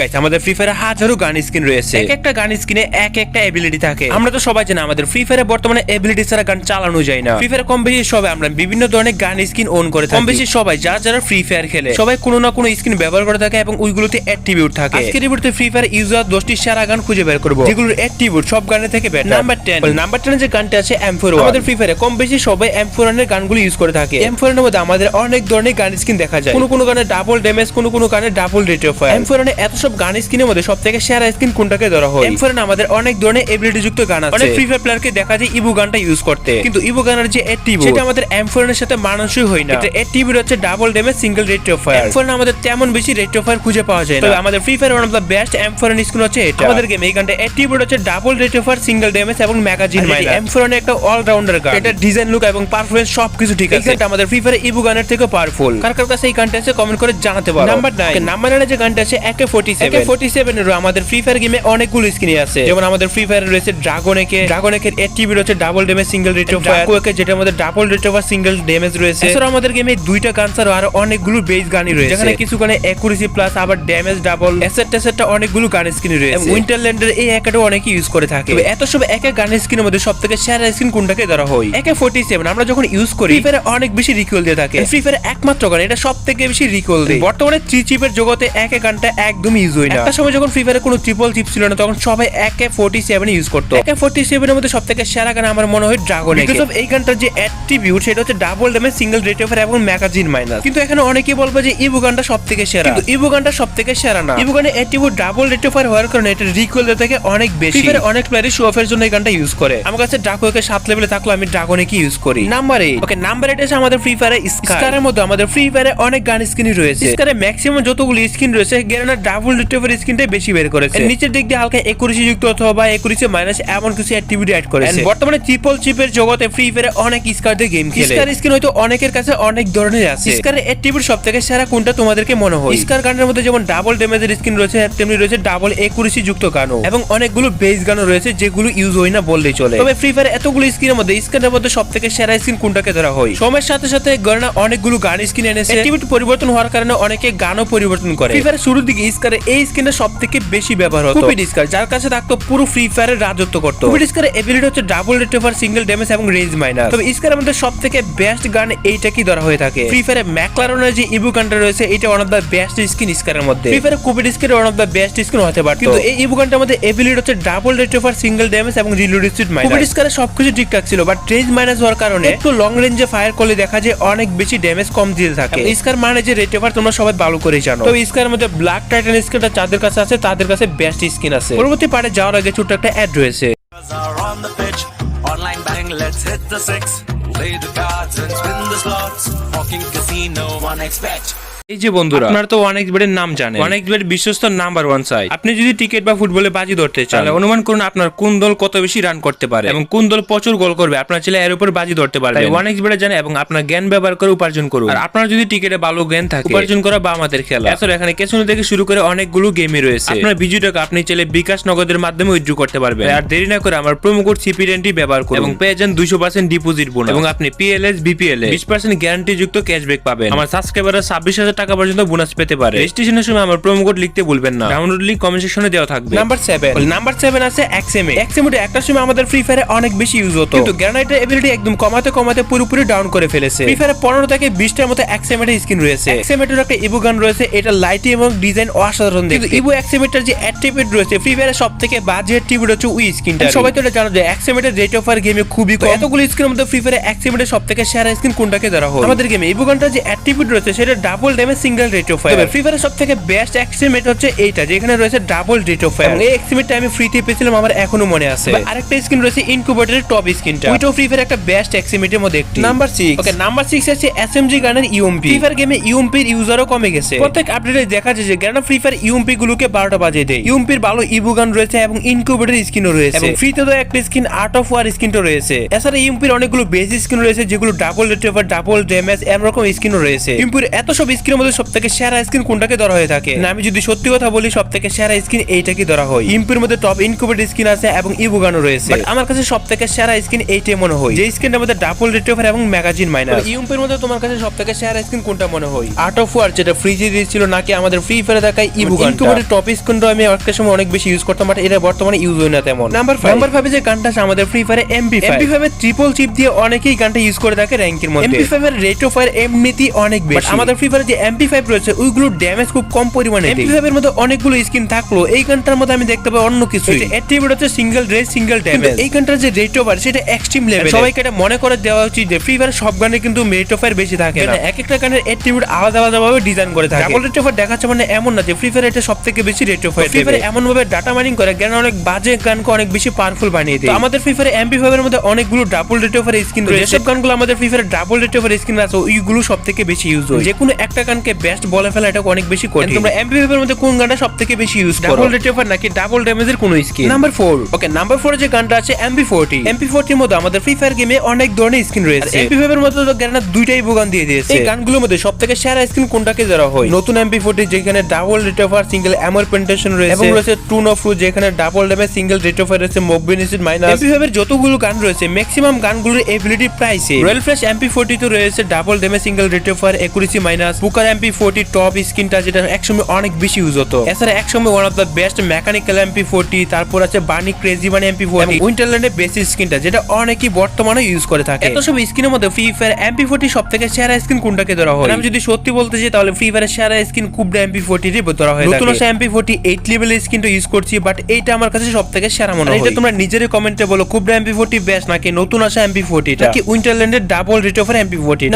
Guys আমাদের free ফায়ারে হাজারো গান স্কিন রয়েছে। এক একটা গান স্কিনে এক একটা এবিলিটি থাকে। আমরা তো সবাই জানি আমাদের ফ্রি ফায়ারে বর্তমানে এবিলিটি ছাড়া গান চালানো যায় না। ফ্রি ফায়ার কম বেশি সবাই আমরা বিভিন্ন ধরনের গান স্কিন ওন করে থাকি। কম বেশি সবাই যারা যারা ফ্রি ফায়ার খেলে। সবাই কোনো না কোনো স্কিন ব্যবহার করে থাকে এবং ওইগুলোতে অ্যাট্রিবিউট থাকে। আজকের রিভিউতে ফ্রি ফায়ার ইউজার দশটি সেরা গান খুঁজে বের করব। যেগুলোর অ্যাট্রিবিউট সব গানের থেকে বেটার নাম্বার টেন নাম্বার টেনে যে গানটা আছে এম ফোর আমাদের ফ্রি ফায়ারে কম বেশি সবাই এম ফোর এর গানগুলো ইউজ করে থাকে। এম ফোর এর মধ্যে আমাদের অনেক ধরনের গান স্কিন দেখা যায়। কোনো কোনো গানে ডাবল ড্যামেজ কোনো কোনো গানে double rate of fire M four এত সব গান স্কিনের মধ্যে সব থেকে সেরা স্কিন কোনটাকে ধরা হয়? এম ফোর আমাদের অনেক ধরনের এবিলিটি যুক্ত গান আছে। অনেক ফ্রি ফায়ার প্লেয়ারকে দেখা যায় ইবু গানটা ইউজ করতে। কিন্তু ইবু গানের যে এটিভু সেটা আমাদের এম ফোর এর সাথে মানানসই হয় না। এটা এটিভু হচ্ছে double damage single rate of fire M four আমাদের তেমন বেশি রেট অফ ফায়ার খুঁজে পাওয়া যায় না। তবে আমাদের free fire one of the best M four skin হচ্ছে এটা। আমাদের গেম এই গানটা এটিভু হচ্ছে double rate of fire single damage এবং ম্যাগাজিন মাইনার এম ফোর একটা অলরাউন্ডার গান। এটা ডিজাইন লুক এবং পারফরমেন্স সবকিছু ঠিক আছে। এটা আমাদের ফ্রি ফায়ার ইবু গানের থেকে পাওয়ারফুল কার কার কাছে এই গানটা আছে কমেন্ট করে জানাতে পারো। নাম্বার 9 নাম্বার 9 যে গানটা আছে একে 47 একে 47 এর আমাদের ফ্রি ফায়ার গেমে অনেকগুলো স্কিন আছে। যেমন আমাদের ফ্রি ফায়ার রয়েছে ড্রাগন একে ড্রাগন একে এটিভি রয়েছে double damage single rate of fire একে যেটা আমাদের double rate of single damage রয়েছে। এছাড়া আমাদের গেমে দুইটা গান ছাড়াও আরও অনেকগুলো বেস গানই রয়েছে। যেখানে কিছু গানে অ্যাকুরেসি প্লাস আবার ড্যামেজ ডাবল এসেট টেসেটটা অনেকগুলো গান স্কিন রয়েছে। উইন্টারল্যান্ডের এই একাটা অনেকে ইউজ করে থাকে। এত সব এক এক গানের স্কিনের মধ্যে সবথেকে সেরা স্কিন কোনটাকে ধরা হয়? একে 47 আমরা যখন ইউজ করি ফ্রি ফায়ারে অনেক বেশি রিকোয়েল দিয়ে থাকে। ফ্রি ফায়ারে একমাত্র গান এটা সব থেকে বেশি রিকোয়েল দেয়। বর্তমানে থ্রি চিপের জগতে এক এক গানটা একদম হয় না। একটা সময় যখন ফ্রি ফায়ারে কোনো ট্রিপল চিপ ছিল না তখন সবাই একে 47 ইউজ করতো। একে 47 এর মধ্যে সবথেকে সেরা গান আমার মনে হয় ড্রাগন বিকজ এই গানটার যে অ্যাট্রিবিউট সেটা হচ্ছে double damage single rate of এবং ম্যাগাজিন মাইনাস কিন্তু এখানে অনেকেই বলবে যে ইবু গানটা সবথেকে সেরা। কিন্তু ইবু গানটা সবথেকে সেরা না। ইবু গানে অ্যাট্রিবিউট ডাবল রেট অফ হওয়ার কারণে এটা রিকোয়েল থেকে অনেক বেশি। ফ্রি ফায়ারে অনেক প্লেয়ারই শো অফের জন্য এই গানটা ইউজ করে। আমার কাছে ড্রাকোকে সাত লেভেলে থাকল আমি ড্রাগনে কি ইউজ করি? Number eight okay number eight আছে আমাদের ফ্রি ফায়ারে স্কারের মধ্যে আমাদের ফ্রি ফায়ারে অনেক গান স্কিনই রয়েছে। স্কারে ম্যাক্সিমাম যতগুলো স্কিন রয়েছে গেরানা ডাবল রিটেভার স্কিনটাই বেশি বের করেছে। নিচের দিক দিয়ে হালকা একুরিশি যুক্ত অথবা একুরিশি মাইনাস এমন কিছু অ্যাক্টিভিটি অ্যাড করেছে। বর্তমানে ট্রিপল চিপের জগতে ফ্রি ফায়ারে অনেক স্কার দিয়ে গেম খেলে। স্কার স্কিন হয়তো অনেকের কাছে অনেক ধরনের আছে। স্কারের অ্যাক্টিভিটি সব থেকে সেরা কোনটা তোমাদেরকে মনে হয়? স্কার গানের মধ্যে যেমন ডাবল ড্যামেজের স্কিন রয়েছে তেমনি রয়েছে ডাবল একুরিশি যুক্ত গানও এবং অনেকগুলো বেস গানও রয়েছে যেগুলো ইউজ হয় না বললেই চলে। তবে ফ্রি ফায়ার এতগুলো স্কিনের মধ্যে স্কিনের মধ্যে সব থেকে সেরা স্কিন কোনটাকে ধরা হয়? সময়ের সাথে সাথে গণনা অনেকগুলো গান স্কিন এনেছে। অ্যাক্টিভিটি পরিবর্তন হওয়ার কারণে অনেকে গানও পরিবর্তন করে। ফ্রি ফায়ারের শুরুর দিকে স্কারে এই স্কিনটা সব থেকে বেশি ব্যবহার হতো। কুপিড স্কার যার কাছে থাকতো পুরো ফ্রি ফায়ারের রাজত্ব করতো। কুপিড স্কারের এবিলিটি হচ্ছে ডাবল রিটেভার সিঙ্গেল ড্যামেজ এবং রেঞ্জ মাইনার তবে স্কারের মধ্যে সব থেকে বেস্ট গান এইটা কি ধরা হয়ে থাকে? ফ্রি ফায়ারে ম্যাকলারনের যে ইবু গানটা রয়েছে এটা one of the best skin স্কারের মধ্যে। Free ফায়ারে cupid scar one of the best skin হতে পারে কিন্তু এই ইবু গানটার মধ্যে এবিলিটি হচ্ছে ডাবল রিটেভার সিঙ্গেল ড্যামেজ এবং রিলোড স্পিড মাইনার কুপিড স্কারে সবকিছু ঠিকঠাক ছিল বাট রেঞ্জ মাইনাস হওয়ার কারণে একটু লং রেঞ্জে ফায়ার করলে দেখা যায় অনেক বেশি ড্যামেজ কম দিতে থাকে। স্কার মানে যে রেট এভার তোমরা সবাই ভালো করে জানো। তো স্কারের মধ্যে ব্ল্যাক টাইটান স্কিনটা যাদের কাছে আছে তাদের কাছে বেস্ট স্কিন আছে পরবর্তী পারে যাওয়ার আগে ছোট্ট একটা অ্যাড রয়েছে are on the pitch. Online bang, let's hit the six. Play the cards and spin the slots. Walking casino, one expect. এই যে বন্ধুরা আপনারা তো অনেক বেডের নাম জানেন। অনেক বেড বিশ্বস্ত নাম্বার ওয়ান সাইড আপনি যদি ক্রিকেট বা ফুটবলে বাজি ধরতে চান তাহলে অনুমান করুন আপনার কোন দল কত বেশি রান করতে পারে এবং কোন দল প্রচুর গোল করবে। আপনার ছেলে এর উপর বাজি ধরতে পারবে। অনেক বেডে জানে এবং আপনার জ্ঞান ব্যবহার করে উপার্জন করুন। আর আপনার যদি টিকেটে ভালো জ্ঞান থাকে উপার্জন করা বা আমাদের খেলা। এছাড়া এখানে কেসনো থেকে শুরু করে অনেকগুলো গেমই রয়েছে। আপনার ভিডিওটাকে আপনি চাইলে বিকাশ নগদের মাধ্যমে উইথড্র করতে পারবেন। আর দেরি না করে আমার প্রোমো কোড সিপিডেন্টি ব্যবহার করুন। এবং পেয়ে যান দুইশো পার্সেন্ট ডিপোজিট বোনাস এবং আপনি পিএলএস বিপিএল বিশ পার্সেন্ট গ্যারান্টি যুক্ত ক্যাশব্যাক পাবেন। আমার সাবস্ক্রাইবাররা ছাব্বিশ হাজার টাকা পর্যন্ত বোনাস পেতে পারে। রেজিস্ট্রেশনের সময় আমার প্রোমো কোড লিখতে ভুলবেন না। ডাউনলোড লিংক কমেন্ট সেকশনে দেওয়া থাকবে। নাম্বার সেভেন নাম্বার সেভেন আছে এক্সএমএ এক্সএমএ একটা সময় আমাদের ফ্রি ফায়ারে অনেক বেশি ইউজ হতো। কিন্তু গ্রানাইটের এবিলিটি একদম কমাতে কমাতে পুরোপুরি ডাউন করে ফেলেছে। ফ্রি ফায়ারে পনেরো থেকে বিশটার মতো এক্সএমএ স্কিন রয়েছে। এক্সএমএটের একটা ইবু গান রয়েছে এটা লাইটি এবং ডিজাইন অসাধারণ দেখতে। ইবু এক্সএমএটার যে অ্যাট্রিবিউট রয়েছে ফ্রি ফায়ারে সব থেকে বাজে অ্যাট্রিবিউট হচ্ছে উই স্কিনটা সবাই তো এটা জানো যে এক্সএমএটের রেট অফ ফায়ার গেমে খুবই কম। এতগুলো স্কিনের মধ্যে ফ্রি ফায়ারে এক্সএমএটের সব থেকে সেরা স্কিন কোনটাকে ধরা হয় আমাদের গেমে ইবু গানটার যে অ্যাট্রিবিউট রয়েছে সেটা double damage single rate of fire free ফায়ারের সব থেকে বেস্ট এক্সট্রিমেট হচ্ছে এইটা যেখানে রয়েছে ডাবল রেট অফ ফায়ার এই এক্সট্রিমেটটা আমি ফ্রিতে পেয়েছিলাম আমার এখনও মনে আছে। আরেকটা স্কিন রয়েছে ইনকিউবেটরের টপ স্কিনটা ওইটাও ফ্রি ফায়ার একটা বেস্ট এক্সট্রিমেটের মধ্যে একটি। নাম্বার 6 ওকে নাম্বার 6 আছে এসএমজি গানের ইউএমপি ফ্রি ফায়ার গেমে ইউএমপির ইউজারও কমে গেছে। প্রত্যেক আপডেটে দেখা যায় যে গ্রানা ফ্রি ফায়ার ইউএমপি গুলোকে 12টা বাজিয়ে দেয়। ইউএমপির ভালো ইবু গান রয়েছে এবং ইনকিউবেটর স্কিনও রয়েছে। এবং ফ্রিতে তো একটা স্কিন আর্ট অফ ওয়ার স্কিনটা রয়েছে। এছাড়া ইউএমপির অনেকগুলো বেস স্কিন রয়েছে যেগুলো double rate of double damage এরকম স্কিনও রয়েছে। ইউএমপির এত সব স্কিনের মধ্যে সব থেকে সেরা স্কিন কোনটাকে ধরা হয়ে থাকে? না আমি যদি সত্যি কথা বলি সব থেকে সেরা স্কিন এইটাকে ধরা হয়। ইম্পের মধ্যে টপ ইনকুবেট স্কিন আছে এবং ইবুগানো রয়েছে। আমার কাছে সব থেকে সেরা স্কিন এইটাই মনে হয়। যে স্কিনটার মধ্যে ডাবল রেট রিট্রিভার এবং ম্যাগাজিন মাইনাস ইম্পের মধ্যে তোমার কাছে সব থেকে সেরা স্কিন কোনটা মনে হয়? আর্ট অফ ওয়ার যেটা ফ্রিজে দিয়েছিল নাকি আমাদের ফ্রি ফায়ারে দেখায় ইবুগান ইনকুবেটের টপ স্কিনটা আমি একটা সময় অনেক বেশি ইউজ করতাম বাট এটা বর্তমানে ইউজ হয় না তেমন। নাম্বার ফাইভ নাম্বার ফাইভে যে গানটা আছে আমাদের ফ্রি ফায়ারে এমপি এমপি ফাইভের ট্রিপল চিপ দিয়ে অনেকেই গানটা ইউজ করে থাকে র্যাঙ্কের মধ্যে। এমপি ফাইভের রেট অফ ফায়ার এমনিতেই অনেক বেশি। আমাদের ফ্রি ফায়ারে যে এমপি ফাইভ রয়েছে ওইগুলো ড্যামেজ খুব কম পরিমাণে এমপি ফাইভের মধ্যে অনেকগুলো স্কিন থাকল এই গানটার মধ্যে আমি দেখতে পাই অন্য কিছু অ্যাট্রিবিউট হচ্ছে সিঙ্গেল রেস সিঙ্গেল ড্যামেজ এই গানটার যে রেট অফ ফায়ার সেটা এক্সট্রিম লেভেল সবাইকে এটা মনে করে দেওয়া উচিত যে ফ্রি ফায়ার সব গানে কিন্তু রেট অফ ফায়ার বেশি থাকে না। এক একটা গানের অ্যাট্রিবিউট আলাদা আলাদা ভাবে ডিজাইন করে থাকে। ডাবল রেট অফ দেখাচ্ছে মানে এমন না যে ফ্রি ফায়ার এটা সব থেকে বেশি রেট অফ ফ্রি ফায়ার এমন ভাবে ডাটা মাইনিং করে জ্ঞান অনেক বাজে গানকে অনেক বেশি পাওয়ারফুল বানিয়ে দেয়। আমাদের ফ্রি ফায়ার এমপি ফাইভের মধ্যে অনেকগুলো double rate of fire skin রয়েছে। যেসব গানগুলো আমাদের free fire double rate of fire skin আছে ওইগুলো সব থেকে বেশি ইউজ হয়। যে কোনো একটা গানকে বেস্ট বলে ফেলা এটা অনেক বেশি কঠিন। তোমরা এমপি ফাইভের মধ্যে কোন গানটা সব থেকে বেশি ইউজ করো? ডাবল রেট অফ নাকি ডাবল ড্যামেজের কোন স্কিন নাম্বার 4 ওকে নাম্বার 4 যে গানটা আছে এমপি 40 এমপি 40 এর মধ্যে আমাদের ফ্রি ফায়ার গেমে অনেক ধরনের স্কিন রয়েছে। এমপি ফাইভের মধ্যে তো গানটা দুইটাই বোগান দিয়ে দিয়েছে। এই গানগুলোর মধ্যে সব থেকে সেরা স্কিন কোনটাকে ধরা হয়? নতুন এমপি 40 যেখানে double rate of single MR penetration রয়েছে। এবং রয়েছে টুন অফ রু যেখানে double damage single rate fire রয়েছে বেনিফিট মাইনাস এমপি ফাইভের যতগুলো গান রয়েছে ম্যাক্সিমাম গানগুলোর এবিলিটি প্রাইসে রয়্যাল ফ্রেশ এমপি 40 তো রয়েছে double damage single rate of accuracy minus Booker MP 40 top স্কিনটা যেটা একসময় অনেক বেশি ইউজ হতো। এছাড়া একসময় one of the best mechanical MP 40 তারপর আছে বানি ক্রেজি বানি এমপি 40 উইন্টারল্যান্ডের বেসিক স্কিনটা যেটা অনেকেই বর্তমানে ইউজ করে থাকে। এত সব স্কিনের মধ্যে ফ্রি ফায়ার এমপি 40 সবথেকে সেরা স্কিন কোনটাকে ধরা হয়? আমি যদি সত্যি বলতে চাই তাহলে ফ্রি ফায়ারের সেরা স্কিন কুবডা এমপি 40 রে ধরা হয় নতুন আসা এমপি 40 8 লেভেলের স্কিনটা ইউজ করছি বাট এইটা আমার কাছে সবথেকে সেরা মনে হয় এটা তোমরা নিজেরই কমেন্টে বলো কুবডা এমপি 40 বেস্ট নাকি নতুন আসা এমপি 40 টা? নাকি উইন্টারল্যান্ডের double rate of MP 40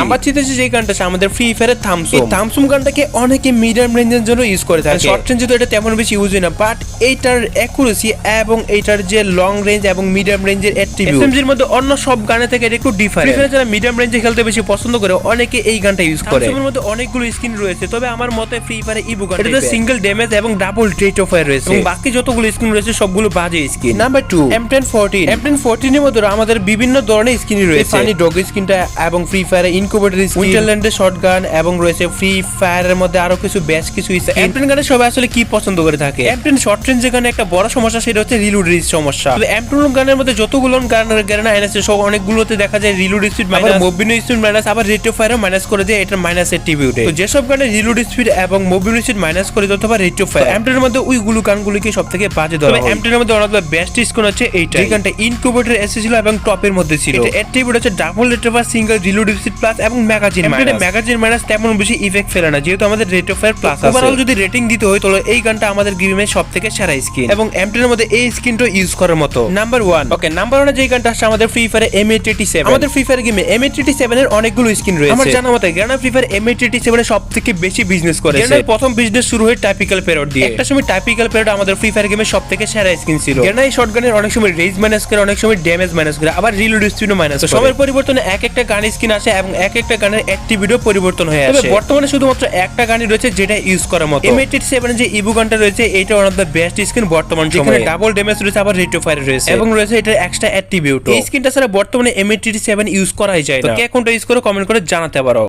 number থ্রিতে যে গানটা আছে আমাদের ফ্রি ফায়ারের থামসুম এই থামসুম গানটাকে অনেকে মিডিয়াম রেঞ্জের জন্য ইউজ করে থাকে। শর্ট রেঞ্জে তো এটা তেমন বেশি ইউজ হয় না বাট এইটার অ্যাকুরেসি এবং এইটার যে লং রেঞ্জ এবং মিডিয়াম রেঞ্জের অ্যাট্রিবিউট এসএমজির মধ্যে অন্য সব গানে থেকে এটা একটু ডিফারেন্ট যারা মিডিয়াম রেঞ্জে খেলতে বেশি পছন্দ করে অনেকে এই গানটা ইউজ করে। থামসুমের মধ্যে অনেকগুলো স্কিন রয়েছে তবে আমার মতে ফ্রি ফায়ারে ইবু গান এটা সিঙ্গেল ড্যামেজ এবং ডাবল রেট অফ ফায়ার রয়েছে। এবং বাকি যতগুলো স্কিন রয়েছে সবগুলো বাজে স্কিন নাম্বার 2 M10 14 M10 14 এর মধ্যে আমাদের বিভিন্ন ধরনের স্কিন রয়েছে। ফানি ডগ স্কিনটা এবং ফ্রি ফায়ারে ইনকুবেটর স্কিন উইন্টারল্যান্ডের শটগান এবং রয়েছে ফ্রি ফায়ারের মধ্যে আরও কিছু বেশ কিছু M10 গানে সবাই আসলে কি পছন্দ করে থাকে? M10 শর্ট রেঞ্জ যেখানে একটা বড় সমস্যা সেটা হচ্ছে রিলোড রিস সমস্যা। M10 গানের মধ্যে যতগুলো গান গান এনেছে সব অনেকগুলোতে দেখা যায় reload speed minus moving speed minus আবার রেট অফ ফায়ারও মাইনাস করে দিয়ে এটা মাইনাস অ্যাট্রিবিউটে তো যেসব গানে রিলোড স্পিড এবং মুভিং স্পিড মাইনাস করে দিতে অথবা রেট অফ ফায়ার M10 এর মধ্যে ওইগুলো গানগুলোকে সবথেকে বাজে ধরা হয়। M10 এর মধ্যে দ্য বেস্ট স্কোর হচ্ছে এইটা এই গানটা ইনকিউবেটর এসে ছিল এবং টপের মধ্যে ছিল। এটা অ্যাট্রিবিউট হচ্ছে double rate of single reload speed plus এবং ম্যাগাজিন ম্যাগাজিন মাইনাস তেমন বেশি ইফেক্ট ফেলে না। যেহেতু আমাদের রেট অফ ফায়ার প্লাস আছে। ওভারঅল যদি রেটিং দিতে হয় তাহলে এই গানটা আমাদের গেমের সবথেকে সেরা স্কিন এবং M10 এর মধ্যে এই স্কিনটা ইউজ করার মতো। নাম্বার 1 ওকে নাম্বার 1 যে গানটা আছে আমাদের ফ্রি ফায়ারে M887 আমাদের ফ্রি ফায়ার গেমে M887 এর অনেকগুলো স্কিন রয়েছে। আমার জানা মতে গ্রানা ফ্রি ফায়ার M887 এর সবথেকে বেশি বিজনেস করেছে। গ্রানার প্রথম বিজনেস শুরু হয় টাইপিক্যাল পেরোড দিয়ে। একটা সময় টাইপিক্যাল পেরোড আমাদের ফ্রি ফায়ার গেমের সবথেকে সেরা স্কিন ছিল। গ্রানা এই শটগানের অনেক সময় রেজ মাইনাস করে অনেক সময় ড্যামেজ মাইনাস করে আবার রিলোড স্পিডও মাইনাস করে। সময়ের পরিবর্তনে এক একটা গান স্কিন আসে এবং এক একটা গানের অ্যাক্টিভিটিও পরিবর্তন হয়ে আসে বর্তমানে শুধুমাত্র একটা গানই রয়েছে যেটা ইউজ করার মতো। M887 এর যে ইবু গানটা রয়েছে এটা one of the best skin বর্তমান। সময়ে। ডাবল ড্যামেজ রয়েছে আবার রেট ফায়ার রয়েছে। এবং রয়েছে এটার এক্সট্রা অ্যাট্রিবিউট এই স্কিনটা ছাড়া বর্তমানে M887 ইউজ করাই যায় না। তো কে কোনটা ইউজ করে কমেন্ট করে জানাতে পারো।